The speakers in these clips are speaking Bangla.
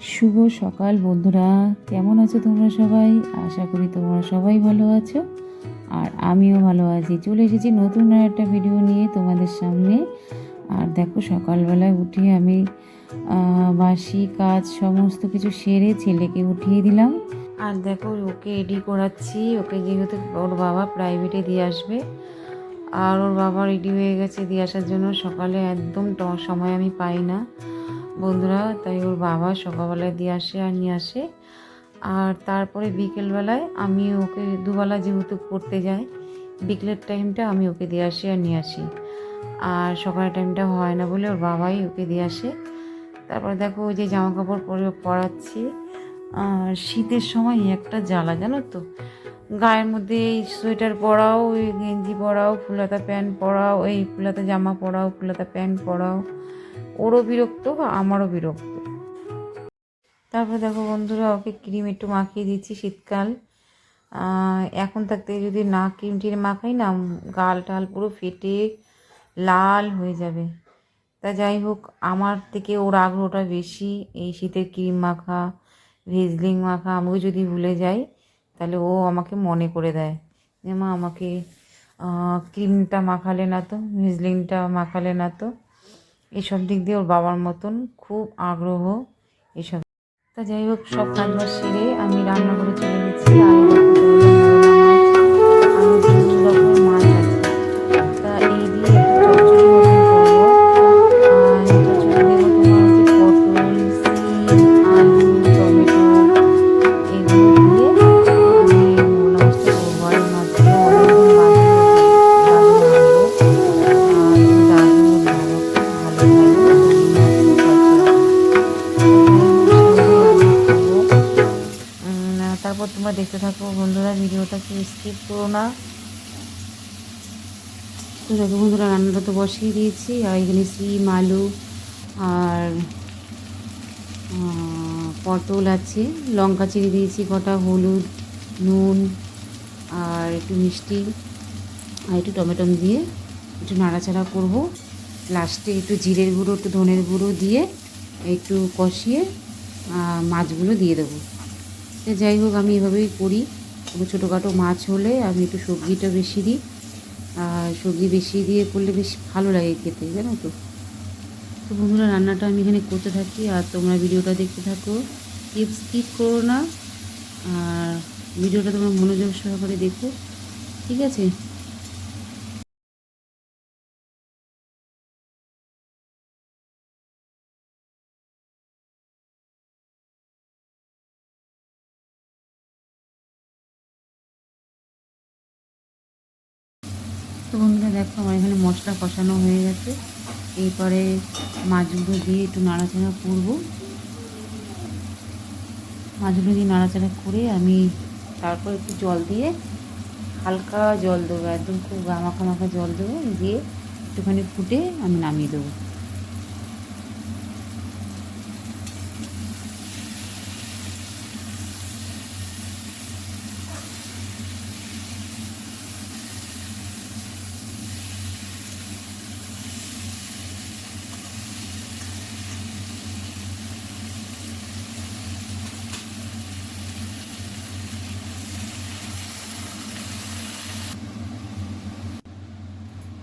শুভ সকাল বন্ধুরা। কেমন আছো তোমরা সবাই? আশা করি তোমরা সবাই ভালো আছো। আর আমিও ভালো আছি। চলে এসেছি নতুন আর একটা ভিডিও নিয়ে তোমাদের সামনে। আর দেখো, সকালবেলায় উঠে আমি বাসি, কাজ সমস্ত কিছু সেরে ছেলেকে উঠিয়ে দিলাম। আর দেখো, ওকে রেডি করাচ্ছি। ওকে যেহেতু ওর বাবা প্রাইভেটে দিয়ে আসবে। আর ওর বাবা রেডি হয়ে গেছে দিয়ে আসার জন্য। সকালে একদম সময় আমি পাই না। বন্ধুরা, তাই ওর বাবা সকালবেলায় দিয়ে আসে আর নিয়ে আসে। আর তারপরে বিকেলবেলায় আমি ওকে দুবেলা যেহেতু পড়তে যাই, বিকেলের টাইমটা আমি ওকে দিয়ে আসি আর নিয়ে আসি। আর সকালের টাইমটা হয় না বলে ওর বাবাই ওকে দিয়ে আসে। তারপরে দেখো ওই যে জামা কাপড় পরে পরাচ্ছি আর শীতের সময় একটা জ্বালা, জানো তো? গায়ের মধ্যে এই সোয়েটার পরাও ওই গেঞ্জি পরাও ফুলাতা প্যান্ট পরাও, এই ফুলাতা জামা পরাও ফুলাতা প্যান্ট পরাও। ওরও বিরক্ত বা আমারও বিরক্ত? তারপর দেখো বন্ধুরা, ওকে ক্রিম একটু মাখিয়ে দিচ্ছি শীতকাল। এখন থাকতে যদি না ক্রিম টিম মাখাই না, গাল টাল পুরো ফেটে লাল হয়ে যাবে। তা যাই হোক, আমার থেকে ওর আগ্রহটা বেশি এই শীতের ক্রিম মাখা, ভেজলিং মাখা, আমিও যদি ভুলে যাই, তাহলে ও আমাকে মনে করে দেয় যে, মা, আমাকে ক্রিমটা মাখালে না তো, ভেজলিংটা মাখালে না তো। এসব দিক দিয়ে ওর বাবার মতন খুব আগ্রহ এসব। তা যাই হোক, সব কাজ সেরে আমি রান্না করে চলে গেছি। দেখতে থাকো, বন্ধুরা, ভিডিওটা কি স্কিপ করো না। তো দেখো বন্ধুরা, রান্নাটা তো বসিয়ে দিয়েছি। আর এখানে সিম আলু আর পটল আছে। লঙ্কা চিড়ে দিয়েছি, কটা হলুদ, নুন আর একটু মিষ্টি আর একটু টমেটো দিয়ে একটু নাড়াচাড়া করব। লাস্টে একটু জিরের গুঁড়ো, একটু ধনের গুঁড়ো দিয়ে একটু কষিয়ে মাছগুলো দিয়ে দেবো। যাই হোক, আমি এভাবেই করি। ছোটোখাটো মাছ হলে আমি একটু সবজিটা বেশি দিই। আর সবজি বেশি দিয়ে করলে বেশ ভালো লাগে খেতে, জানো তো? তো বন্ধুরা, রান্নাটা আমি এখানে করতে থাকি। আর তোমরা ভিডিওটা দেখতে থাকো। স্কিপ স্কিপ করো না। আর ভিডিওটা তোমরা মনোযোগ সহকারে দেখো। ঠিক আছে? তো বন্ধুরা দেখো, আমার এখানে মশলা কষানো হয়ে গেছে। এরপরে মাছগুলো দিয়ে একটু নাড়াচাড়া করব। মাছগুলো দিয়ে নাড়াচাড়া করে আমি তারপর একটু জল দিয়ে হালকা জল দেবো, একদম খুব গামাখা মাখা জল দেবো, দিয়ে একটুখানি ফুটে আমি নামিয়ে দেবো।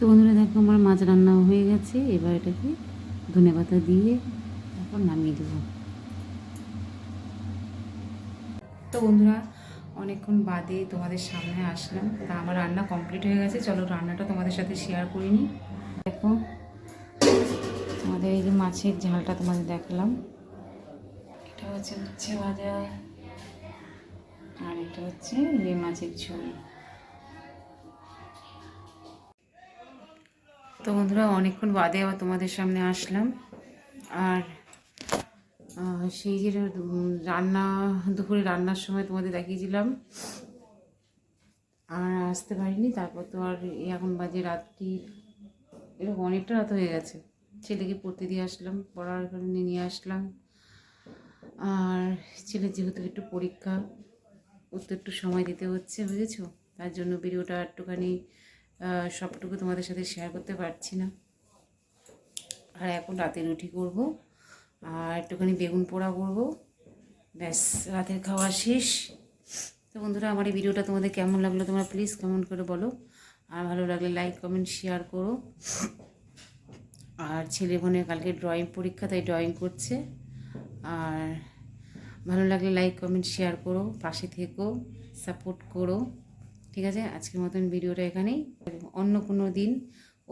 বন্ধুরা দেখো আমার মাছ রান্না হয়ে গেছে, এবার এটাকে ধনে পাতা দিয়ে তারপর নামিয়ে দেবো। তো বন্ধুরা, অনেকক্ষণ বাদে তোমাদের সামনে আসলাম। তা আমার রান্না কমপ্লিট হয়ে গেছে, চলো রান্নাটা তোমাদের সাথে শেয়ার করিনি দেখো, তোমাদের এই যে মাছের ঝালটা তোমাদের দেখালাম। এটা হচ্ছে উচ্ছে ভাজা, আর এটা হচ্ছে এই মাছের ঝোল। তো বন্ধুরা, অনেকক্ষণ বাদে আবার তোমাদের সামনে আসলাম। আর সেই যে রান্না, দুপুরে রান্নার সময় তোমাদের দেখিয়েছিলাম। আর আসতে পারিনি, তারপর তো আর এখন বাজে রাত্রি। এরকম অনেকটা রাত হয়ে গেছে। ছেলেকে পড়তে দিয়ে আসলাম, পড়ার কারণে নিয়ে আসলাম। আর ছেলের যেহেতু একটু পরীক্ষা, ওর তো একটু সময় দিতে হচ্ছে, বুঝেছ? তার জন্য ভিডিওটা একটুখানি সবটুকু তোমাদের সাথে শেয়ার করতে পারছি না। আর এখন রাতে রুটি করব, আর একটুখানি বেগুন পোড়া করব। ব্যাস, রাতের খাওয়া শেষ। তো বন্ধুরা, আমার এই ভিডিওটা তোমাদের কেমন লাগল তোমরা প্লিজ কমেন্ট করে বলো। আর ভালো লাগলে লাইক কমেন্ট শেয়ার করো। আর ছেলে বোনের কালকে ড্রয়িং পরীক্ষা, তাই ড্রয়িং করছে। আর ভালো লাগলে লাইক কমেন্ট শেয়ার করো। পাশে থেকো সাপোর্ট করো। ঠিক আছে? আজকের মতন ভিডিওটা এখানেই। অন্য কোনো দিন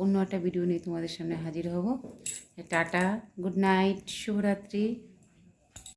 অন্য একটা ভিডিও নিয়ে তোমাদের সামনে হাজির হব। টাটা, গুড নাইট, শুভরাত্রি।